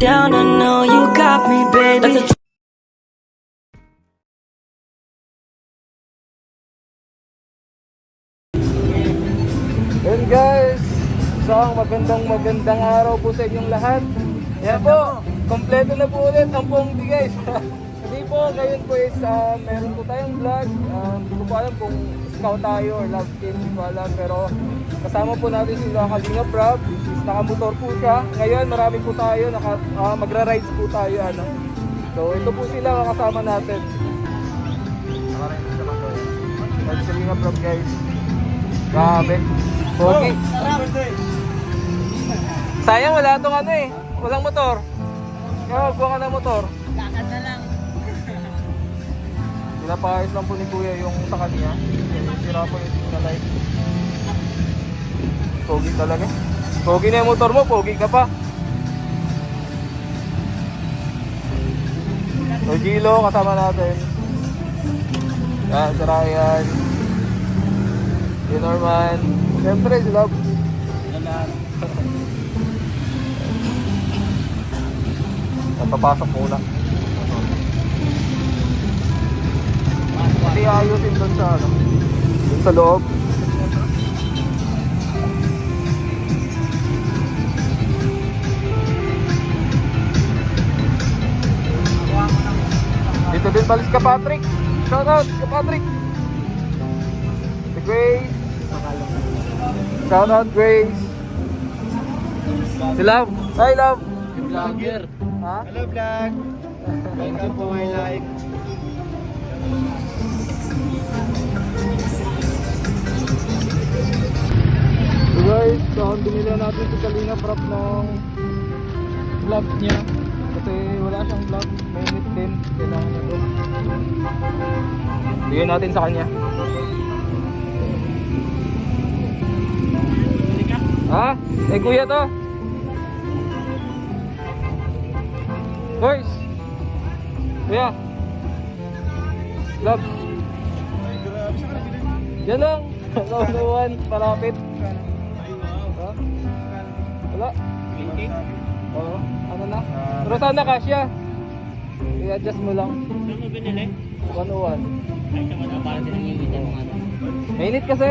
down, I know you got me, baby. Yun guys, isang magandang magandang araw po sa inyong lahat. Yan po, kompleto na po ulit ang pongdi guys. Hindi po, ngayon po is ah, meron po tayong vlog. Ah, Hindi ko po alam kung scout tayo or love team, hindi ko alam. Pero kasama po natin sila Kalinga Prab. Nakamotor po siya. Ngayon marami po tayo, naka, ah, magra-rides po tayo. Ano. So ito po sila ang kasama natin. Nakarain sa motor. Kalinga Prab guys. Grabe. Pogi. Sayang wala tong ano eh. Walang motor. Kaya magbuha ka ng motor. Lakad na lang. Pinapaayos lang po ni Kuya yung sa kanya. Sira po yung na light. Pogi talaga. Pogi na yung motor mo, pogi ka pa. So Gilo, kasama natin. Yan, si Ryan. Si Norman. Siyempre, si Love. Napapasok muna. Kasi ayusin doon sa ano. Doon sa loob. Dito din balis ka Patrick. Shout out ka Patrick. Si Grace. Shout out Grace. Si Love. Hi Love. Vlogger. Ha? Hello vlog! Welcome to my life. Guys, so binila natin si Kalinga Prop ng vlog niya. Kasi wala siyang vlog, may meet din. Kailangan niya to. Bigyan natin sa kanya. Ha? Eh kuya to. Boys. Kuya. Love. Yan lang. Kaunawan, palapit. Ha? Wala. Oo. Ano na? Pero sana kasya. I-adjust mo lang. Saan mo binili? 101. Ay, sa mga para din ang imit ng mga ano. Mainit kasi.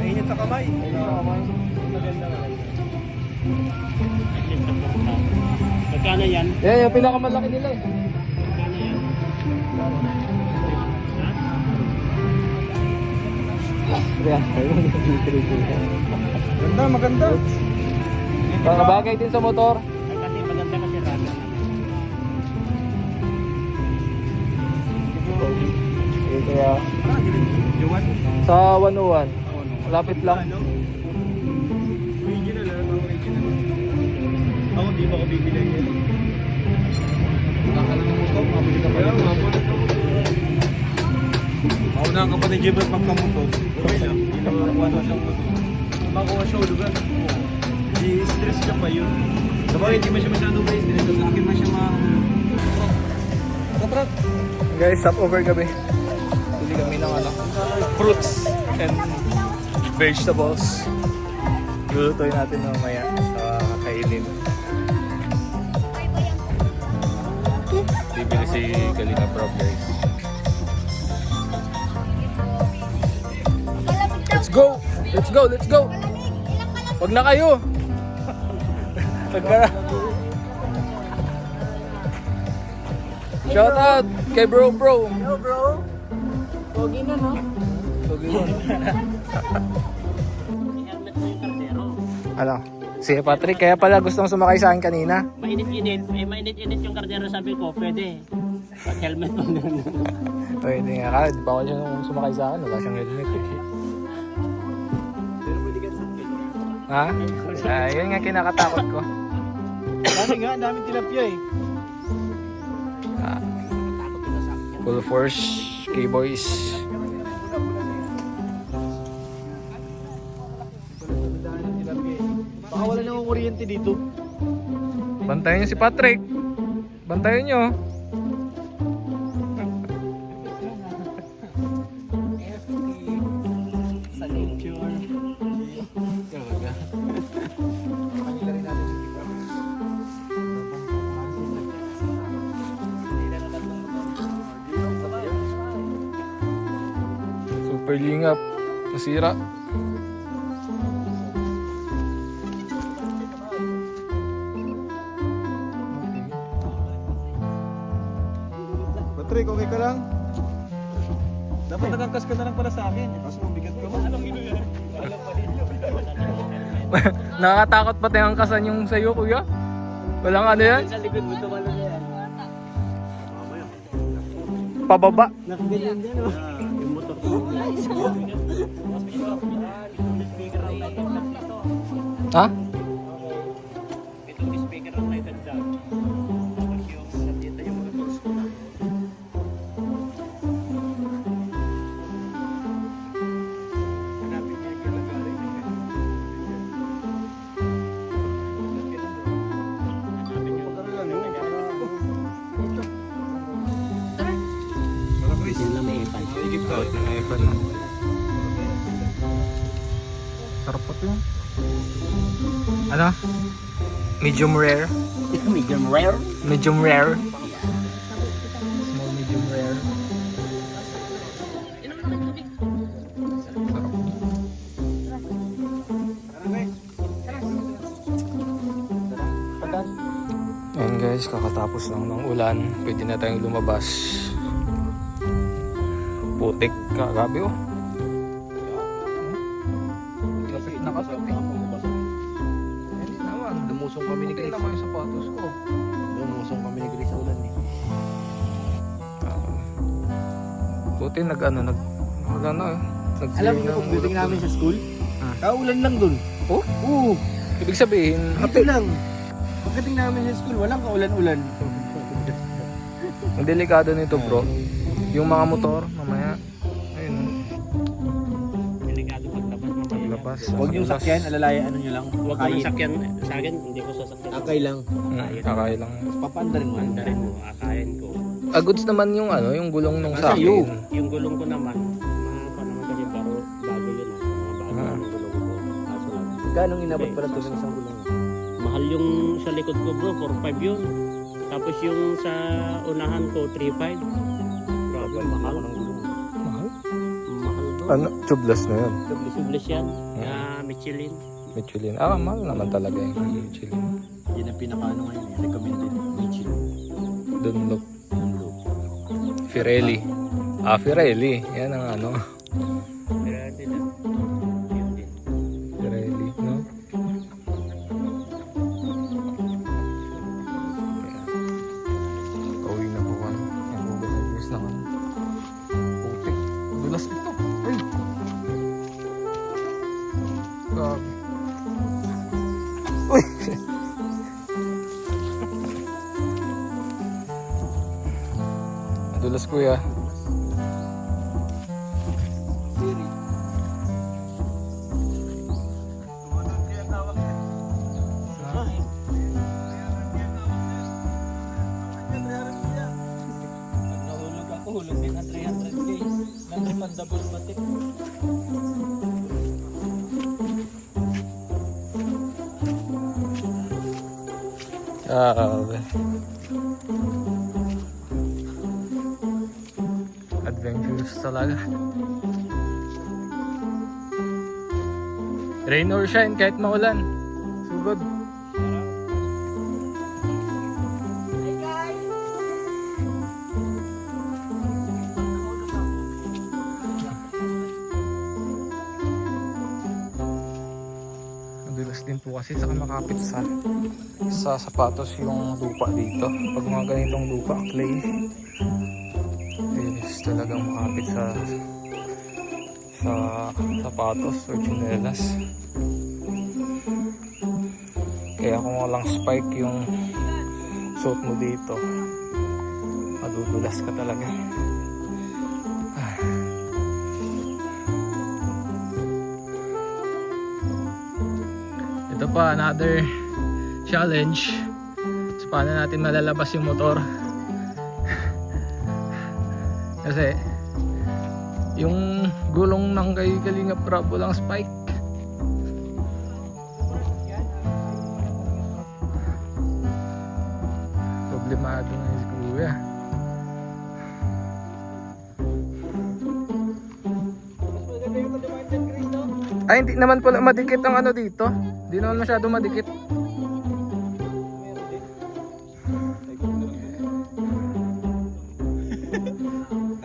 Nainit sa kamay. Mainit sa kamay. Maganda. Magkano yan? Yan yung pinakamalaki nila eh. Ganda, maganda. Mga bagay din sa motor. Kasi maganda kasi raga. Eh, kaya Ah, sa 101. Malapit lang. Original, ano? Original. Ako, di ba ako bibili yan? Wala ka lang mo to, mabili ka pa lang. Ako na ang kapatid. Okay lang, hindi lang makuha na siyang motor. Makuha siya lugar. Di stress siya pa yun. Sabagay, hindi man siya masyadong may stress. Sa akin man siya ma... Katrat! Guys, stop over kami. Bili kami ng ano, fruits and vegetables. Lulutuin natin mamaya sa kainin. Bibili si Kalinga Prop guys. Go! Let's go! Let's go! Wag na kayo! Pagkara. Shout out kay bro bro. Yo bro! Pogi na no? Yung kardero. Ano? Si Patrick, kaya pala gustong sumakay sa akin kanina. Mainit-init. Eh, mainit-init yung kardero sabi ko. Pwede. Pag helmet mo na. Pwede nga ka, di ba ako siya nung sumakay sa akin, wala siyang helmet. eh. Ha? Ah, yun nga kinakatakot ko. Dami nga, daming tilapia eh. Ah, full force, K-boys. Baka wala nang kuryente dito. Bantayan niyo si Patrick. Bantayan niyo. Super lingap. Nasira. Patrick, okay ka lang? Dapat nagangkas ka na lang para sa akin. Kaso mabigat ka mo. Nakakatakot pati ang kasan yung sa'yo, kuya. Walang ano yan? Sa likod mo tumalo na yan. Pababa. Nakaganyan din oh. Ha? Ano? Medium rare. Medium rare. Medium rare. Small medium rare. Ayan guys, kakatapos lang ng ulan. Pwede na tayong lumabas. Putik ka, gabi oh. Naman yung sapatos ko. Lumusong kami ni Chris ulan eh. Buti nag ano, nag... Wala na eh. Nag Alam niyo kung building namin sa school? Ah. Kaulan lang dun. Oh? Oo, Ibig sabihin, ito lang. Pagdating namin sa school, walang kaulan-ulan. ang delikado nito bro. Yung mga motor, labas. Huwag yung sakyan, alalaya ano nyo lang. Huwag mo Kayin. sakyan. Sa akin, hindi ko sasakyan. Akay lang. Hmm, kakay lang. Papaanda rin mo. Mandarin mo, akayin ko. Ah, goods naman yung ano, yung gulong nung sa Ah, sa'yo. akin. Yung gulong ko naman, mga pa naman kasi baro, bago yun ah. Mga bago Ah. yung gulong ko. Kaso lang, Gano'ng inabot pala ito ng isang gulong? mahal yung sa likod ko bro, 4.5 yun. Tapos yung sa unahan ko, 3.5. Grabe, mahal. ng gulong. Mahal? Mahal bro. Ano, tubeless na yun. Sublis yan. Michelin. Michelin. Ah, mahal naman talaga yung Michelin. Yan ang pinaka-ano ngayon, eh, recommended. Michin. Dunlop. Pirelli. Ah, Pirelli. Yan ang ano. Uy! Dulas kuya. Hulog din ang 300k. Non-refundable pati. Grabe. Adventurous talaga. Rain or shine, kahit maulan. Sugod. Madulas kasi sa makapit sa sa sapatos yung lupa dito. Pag mga ganitong lupa, clay, is talagang makapit sa sa sapatos or chinelas. Kaya kung walang spike yung suot mo dito, madudulas ka talaga. Ito pa, another challenge. So, paano natin malalabas yung motor? Kasi, yung gulong ng kay Kalinga Prabo lang spike. Problemado na yung kuya. Ay, hindi naman pala madikit ang ano dito. Hindi naman masyado madikit.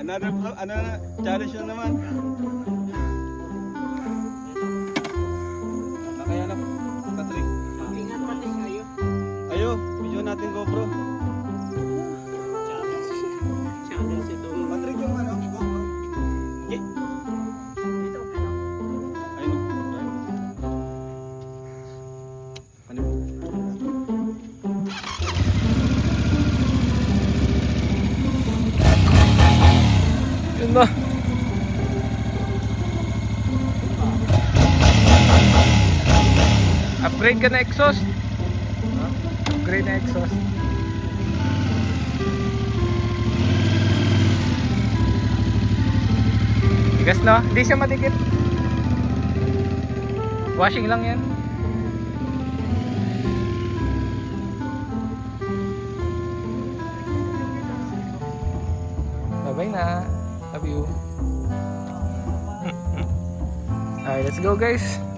Another, ano na, challenge na naman. Yun na. Upgrade ka na exhaust. Upgrade na exhaust. Tigas no? Hindi siya madikit. Washing lang yan. Let's go guys.